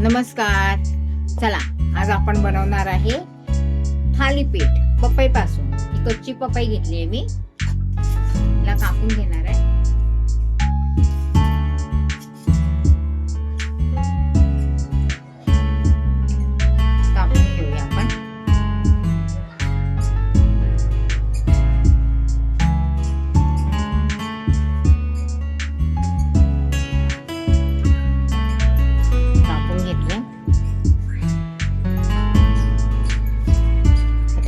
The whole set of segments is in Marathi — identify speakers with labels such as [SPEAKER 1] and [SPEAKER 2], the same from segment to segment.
[SPEAKER 1] नमस्कार. चला आज आपण बनवणार आहे थालीपीठ पपई पासून ही कच्ची पपई घेतली आहे मी. तिला कापून घेणार आहे.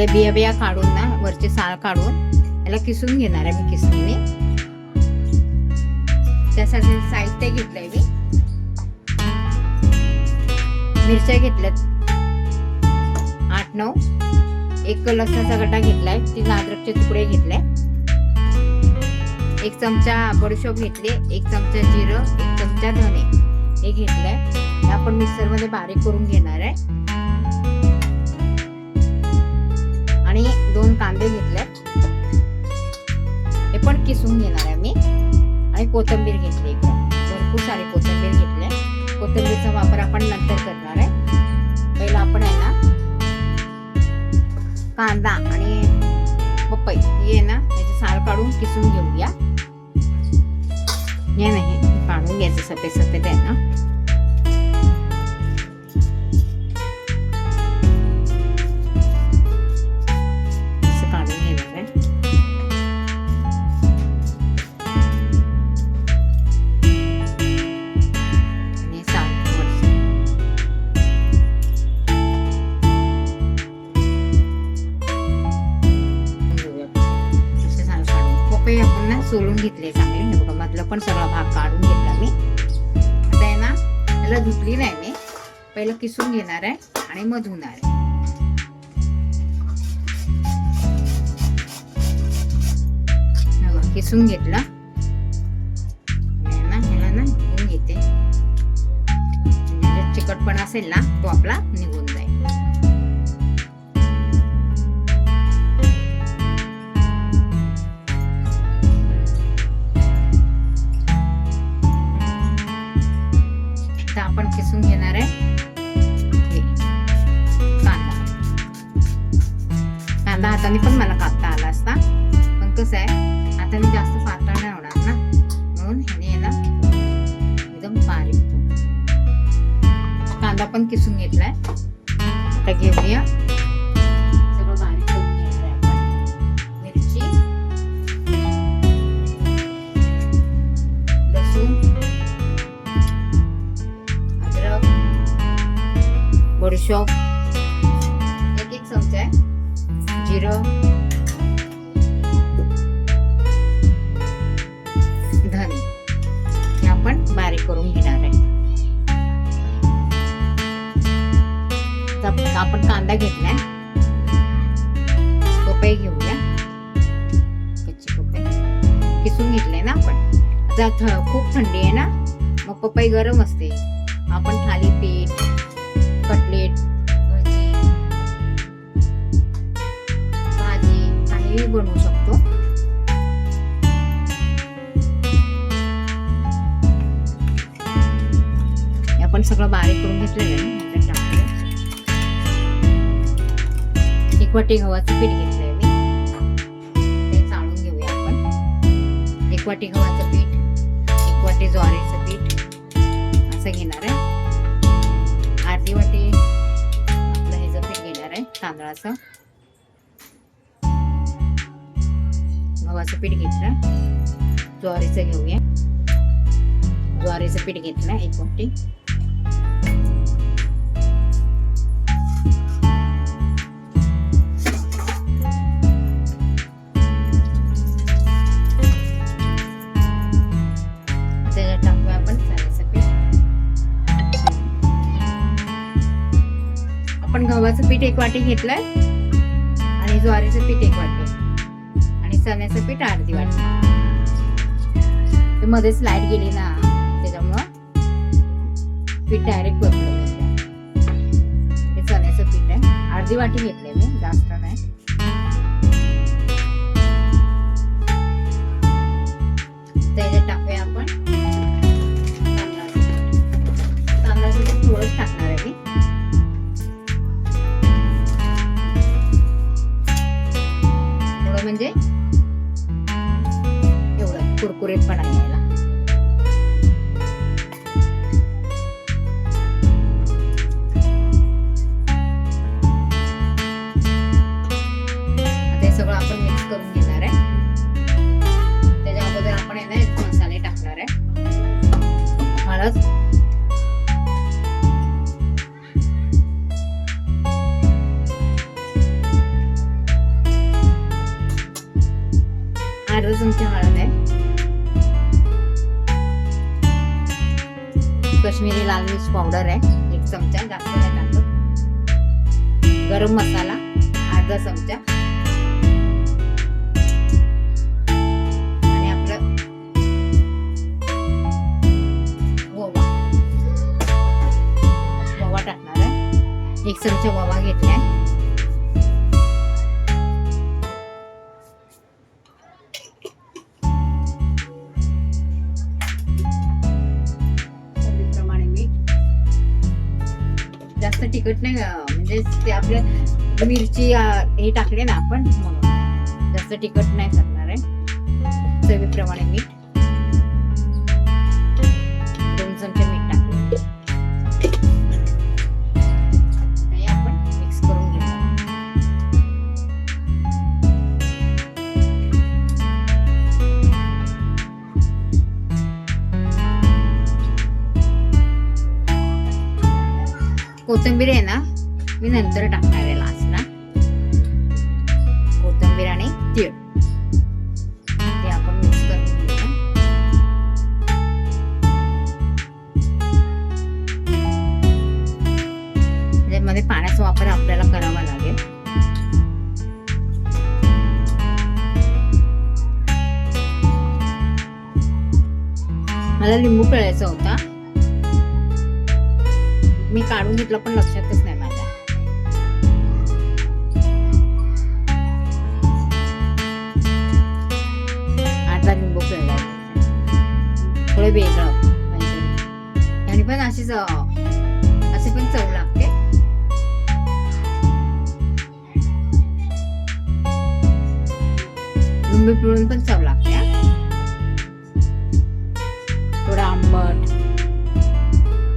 [SPEAKER 1] त्यातले बिया बिया काढून ना वरचे साल काढून त्याला किसून घेणार आहे मी किसणीने. त्यासाठी साहित्य घेतलंय मी. मिरच्या घेतल्यात. आठ नऊ. एक लसणाचा गड्डा घेतलाय तीन अद्रकचे तुकडे घेतले. एक चमचा बडशोप घेतले एक चमचा जिरं एक चमचा धने हे घेतलंय. आपण मिक्सरमध्ये बारीक करून घेणार आहे. आणि दोन कांदे घेतले हे पण किसून घेणार आहे मी. आणि कोथिंबीर घेतली इकडे भरपूर सारी कोथिंबीर घेतली. कोथिंबीरचा वापर आपण नंतर करणार आहे. पहिला आपण आहे ना कांदा आणि पपई हे आहे ना त्याचे साल काढून किसून घेऊया. हे नाही काढून घ्यायचं सफेद सफेद आहे ना. घेतले चांगले. हे बघा मधलं पण सगळा भाग काढून घेतला मी. आता आहे ना त्याला धुतली नाही मी. पहिलं किसून घेणार आहे आणि मग धुणार आहे. किसून घेतलं. ना ह्याला ना घेते म्हणजे चिकटपण असेल ना तो आपला निघून हाताने पण मला कापता आला असता पण कसं आहे आता मी जास्त पातळ नाही होणार ना म्हणून ह्याने याला एकदम बारीक कांदा पण किसून घेतलाय. आता घेऊया. सगळं बारीक करून घेणार आहे आपण. मिरची. लसूण. अद्रक. एक एक चमचा आहे. जिरं। धने हे आपण बारीक करून घेणार आहे. आपण कांदा घेतलाय. पपई घेऊया. कच्ची पपई. किसून घेतलंय ना आपण? आता थ- खूप थंडी आहे ना मग पपई गरम असते. आपण थालीपीठ कटलेट काहीही बनवू शकतो. हे आपण सगळं बारीक करून घेतलेलं आहे एक वाटी गव्हाचं पीठ घेतलंय मी. ते चाळून घेऊया आपण. एक वाटी गव्हाचं पीठ एक वाटी ज्वारीचं पीठ असं घेणार आहे. अर्धी वाटी आपलं हे पीठ घेणार आहे तांदळाचं. गव्हाचं पीठ घेतलं. ज्वारीचं घेऊया. ज्वारीचं पीठ घेतलं एक वाटी. टाकूया आपण आपण गव्हाचं पीठ एक वाटी घेतलंय आणि ज्वारीचं पीठ एक वाटी. चण्याचं पीठ अर्धी वाटी मध्येच लाइट गेली ना त्याच्यामुळं पीठ डायरेक्ट बदलून हे चण्याचं पीठ आहे. अर्धी वाटी घेतलंय मी जास्त नाही. त्याच्यात टाकूया आपण. तांदळाचं पीठ. थोडं थोडंच टाकणार आहे मी. थोडं म्हणजे एवढं यायला. हे सगळं आपण मिक्स करून घेणार आहे. त्याच्या अगोदर आपण आहे ना मसाले टाकणार आहे. हळद. अर्धा चमचा हळद आहे. कश्मीरी लाल मिर्च पावडर आहे. एक चमचा जास्त नाही टाकत. गरम मसाला अर्धा चमचा. आणि आपलं गोवा गोवा टाकणार आहे. एक चमचा ओवा घेतलाय. ते आपल्या मिरची हे टाकले ना आपण म्हणून. जास्त तिखट नाही करणार आहे. चवीप्रमाणे मीठ. दोन चमचे मीठ टाकले हे आपण मिक्स करून घेऊ कोथिंबीर आहे ना मी नंतर टाकणार आहे लास्टला कोथिंबीर आणि तीळ. ते आपण मिक्स करून घेऊया. त्यामध्ये पाण्याचा वापर आपल्याला करावा लागेल. मला लिंबू पिळायचा होता. मी काढून घेतला पण लक्षातच नाही. थोडं वेगळं. म्हणजे पाहिजे आणि पण अशीच अं, अशी पण चव लागते. लिंबू पिळून पण चव लागते थोडं आंबट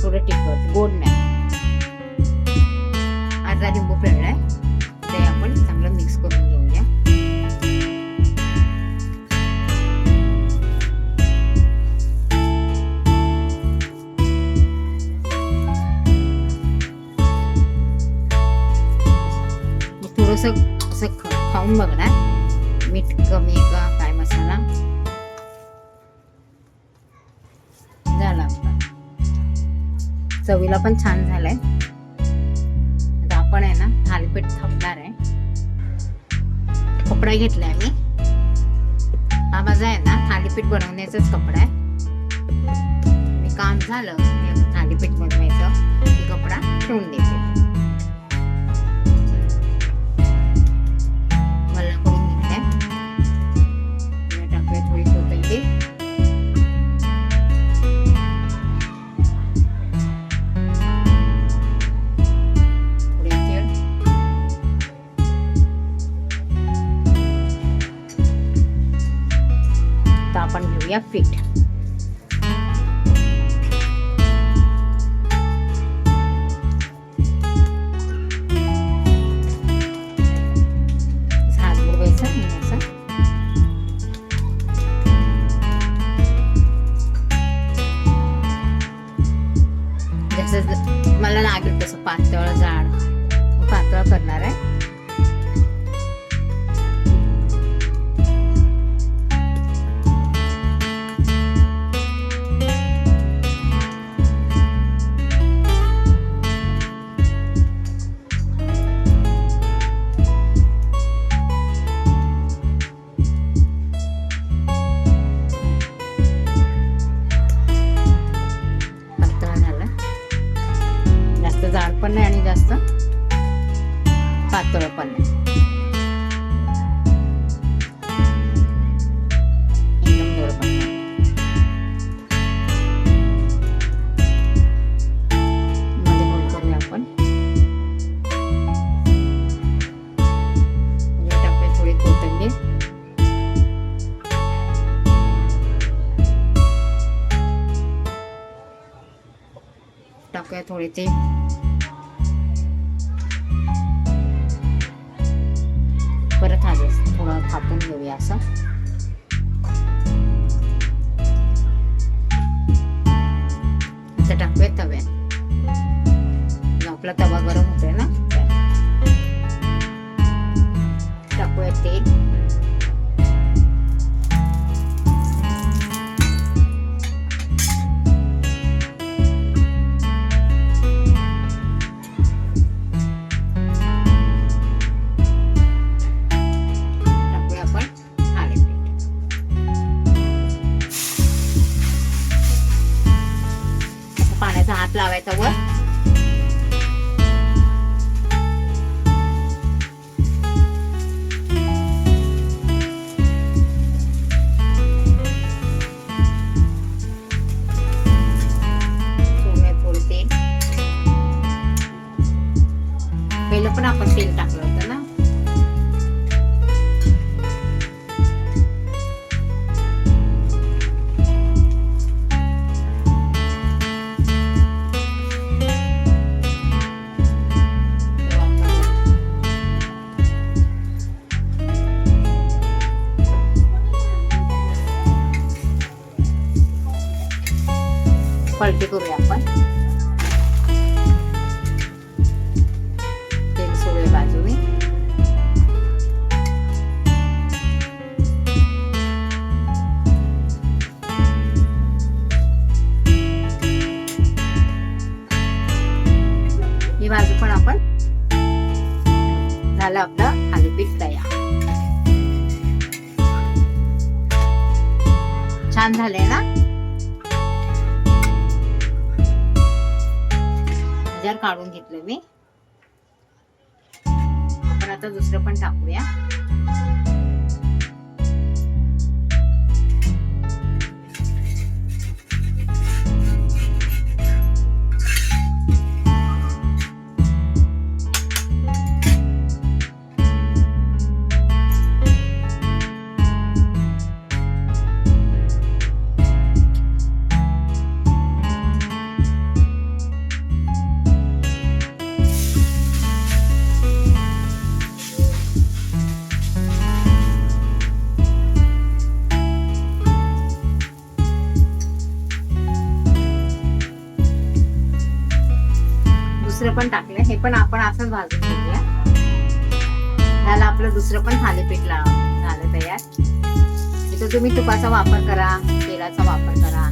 [SPEAKER 1] थोडं तिखट गोड नाही. अर्धा लिंबू पिळलाय ते आपण चांगलं मिक्स करून ख- बघणार मीठ कमी आहे का काय मसाला? झाला चवीला पण छान झालाय. आता आपण आहे ना थालीपीठ थांबणार आहे. कपडा घेतलाय मी हा माझा आहे ना थालीपीठ बनवण्याचाच कपडा आहे. मी काम झालं थालीपीठ बनवायचं. कपडा ठेवून देते. आपण थोडे ते परत हा थोडं थापून घेऊया असं. आता टाकूया तव्यात. आपला तवा गरम होतोय ना? पहिलं पण आपण तेल टाकलं होतं ना. पलटी करूया आपण. छान ना? काढून घेतलं मी. आपण आता दुसरं पण टाकूया. दुसरं पण टाकलं हे पण आपण असंच भाजून घेऊया. त्याला आपलं दुसरं पण थालीपीठ ला झालं तयार. इथं तुम्ही तुपाचा वापर करा तेलाचा वापर करा.